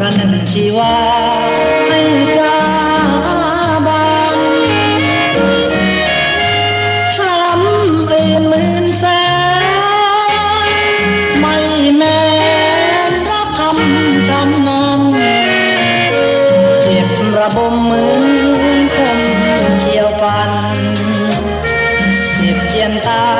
ประนึ่งชีวาให้จาบานช้ำเอ็นหมื่นแสนไม่แม้รับคำจำนำเจ็บระบมเหมือนคมเขียวฟัน เจ็บเจียนตา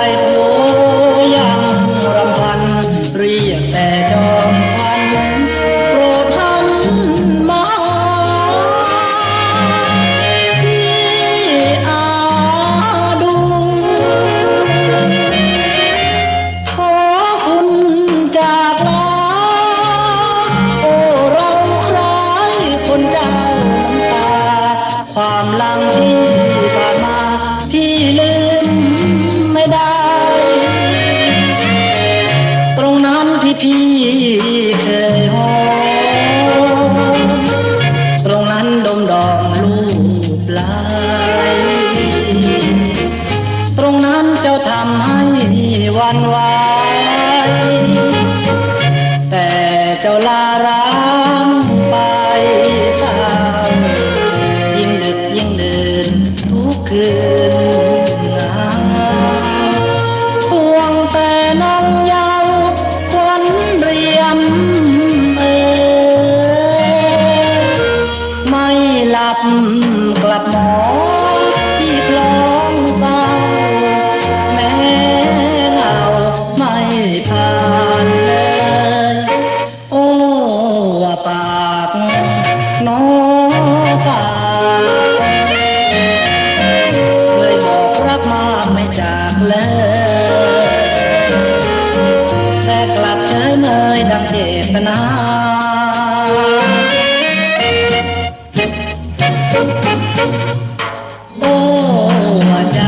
มดอกลูกลายตรงนั้นเจ้าทำให้วันวาย เลยบอกรักมากไม่จากเลยแต่กลับเฉยเมยดังเจตนาโอ้ใจ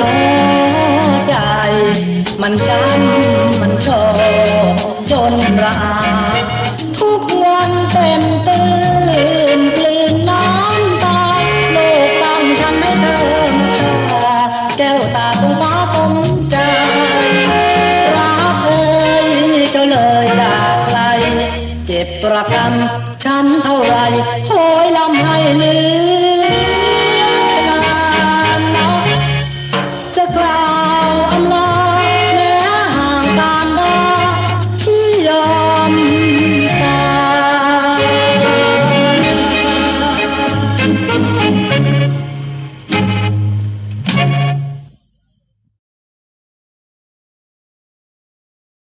น้ใจ มันจำมันชอจนราทุกวันเต็ม ระกัน ฉันเท่าไร